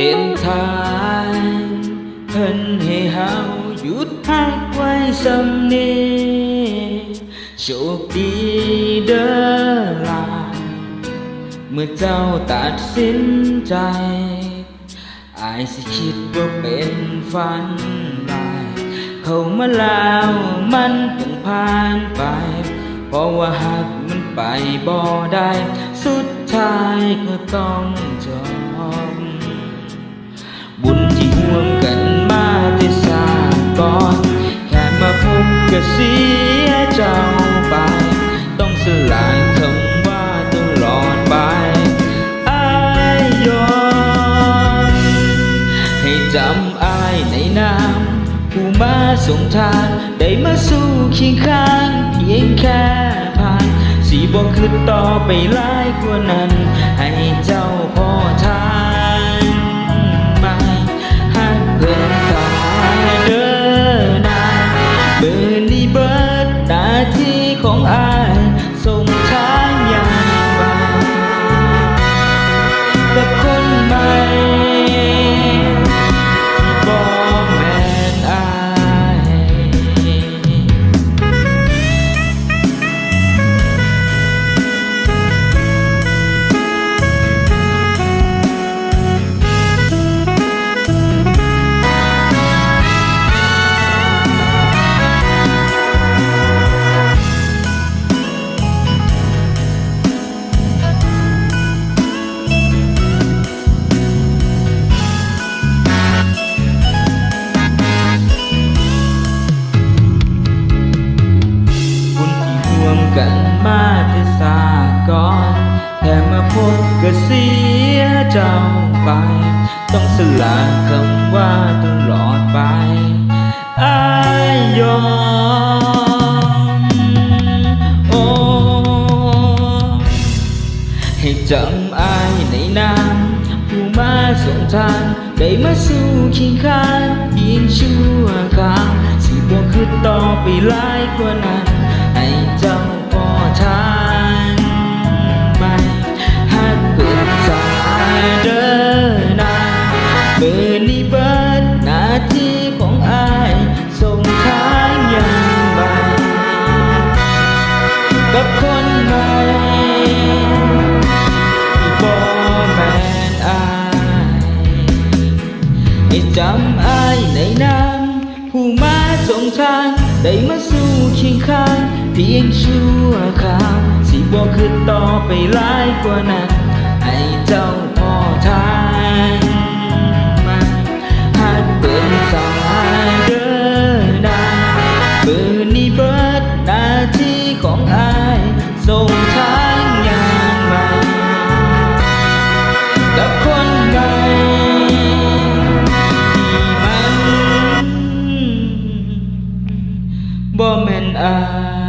ส้นทางเพิ่นให้เฮาหยุดพักไว้สำนีโชคดีเด้อลาเมื่อเจ้าตัดสินใจอายสิคิดว่าเป็นฝันได้เข้ามาแล้วมันต้องผ่านไป เพราะว่าหากมันไปบ่ได้ สุดท้ายก็ต้อง วมกันมาแต่สางก่อนแค่มาพบก็เสียเจ้าไป ต้องสลายคำว่าตลอดไปอายยอมให้จำอายในนามผู้มาส่งทางได้มาสู่เคียงข้างเพียงแค่ผ่านสีบอกคือต่อไปหลายกว่านั้น ให้เจ้าพอทาง กันมาแต่สาก่อนแค่มาพบก็เสียเจ้าไป ต้องสละคำว่าตลอดไปอายยอมโอ้ให้จำอายในนามผู้มาส่งทางได้มาสู่เคียงข้างเพียงชั่วคราวสิบ่คือต่อไปหลายกว่านั้น ให้จำอายในน้ำผู้มาสงทางได้มาสู่เคียงข้างเพียงชั่วคราวสิบ่คือต่อไปหลายกว่านั้นให้เจ้าพ่อทาง บ่แม่นอาย